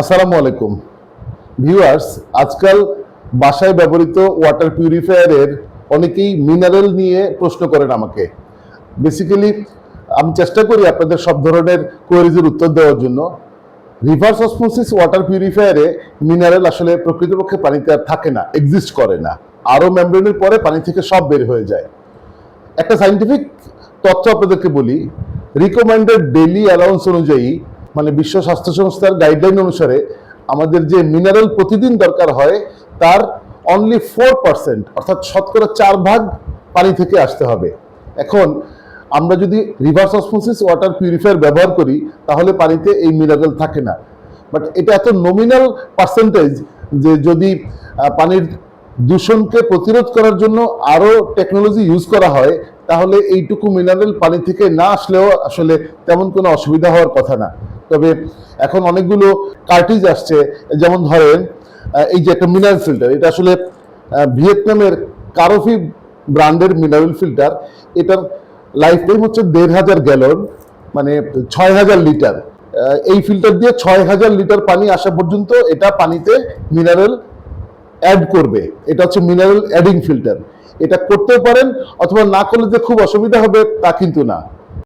আসসালামু আলাইকুম। ভিউয়ার্স, আজকাল বাসায় ব্যবহৃত ওয়াটার পিউরিফায়ারের অনেকেই মিনারেল নিয়ে প্রশ্ন করেন আমাকে। বেসিক্যালি আমি চেষ্টা করি আপনাদের সব ধরনের কোয়ারিজের উত্তর দেওয়ার জন্য। রিভার্স অসমোসিস ওয়াটার পিউরিফায়ারে মিনারেল আসলে প্রকৃতপক্ষে পানিতে আর থাকে না এক্সিস্ট করে না। আরও মেমব্রেনের পরে পানি থেকে সব বের হয়ে যায়। একটা সাইন্টিফিক তথ্য আপনাদেরকে বলি রিকমেন্ডেড ডেলি অ্যালাউন্স অনুযায়ী মানে বিশ্ব স্বাস্থ্য সংস্থার গাইডলাইন অনুসারে আমাদের যে মিনারেল প্রতিদিন দরকার হয়, তার অনলি ফোর পার্সেন্ট অর্থাৎ শতকরা চার ভাগ পানি থেকে আসতে হবে। এখন, আমরা যদি রিভার্স অসমোসিস ওয়াটার পিউরিফায়ার ব্যবহার করি, তাহলে পানিতে এই মিনারেল থাকে না। বাট এটা এত নমিনাল পার্সেন্টেজ যে যদি পানির দূষণকে প্রতিরোধ করার জন্য আরও টেকনোলজি ইউজ করা হয়, তাহলে এইটুকু মিনারেল পানি থেকে না আসলেও আসলে তেমন কোনো অসুবিধা হওয়ার কথা না। তবে এখন অনেকগুলো কার্টিজ আসছে। যেমন ধরেন এই যে একটা মিনারেল ফিল্টার, এটা আসলে ভিয়েতনামের কারোফি ব্র্যান্ডের মিনারেল ফিল্টার। এটার লাইফ টাইম হচ্ছে দেড় হাজার গ্যালন মানে ছয় হাজার লিটার। এই ফিল্টার দিয়ে ছয় হাজার লিটার পানি আসা পর্যন্ত এটা পানিতে মিনারেল অ্যাড করবে। এটা হচ্ছে মিনারেল অ্যাডিং ফিল্টার এটা করতেও পারেন, অথবা না করলে যে খুব অসুবিধা হবে তা কিন্তু না।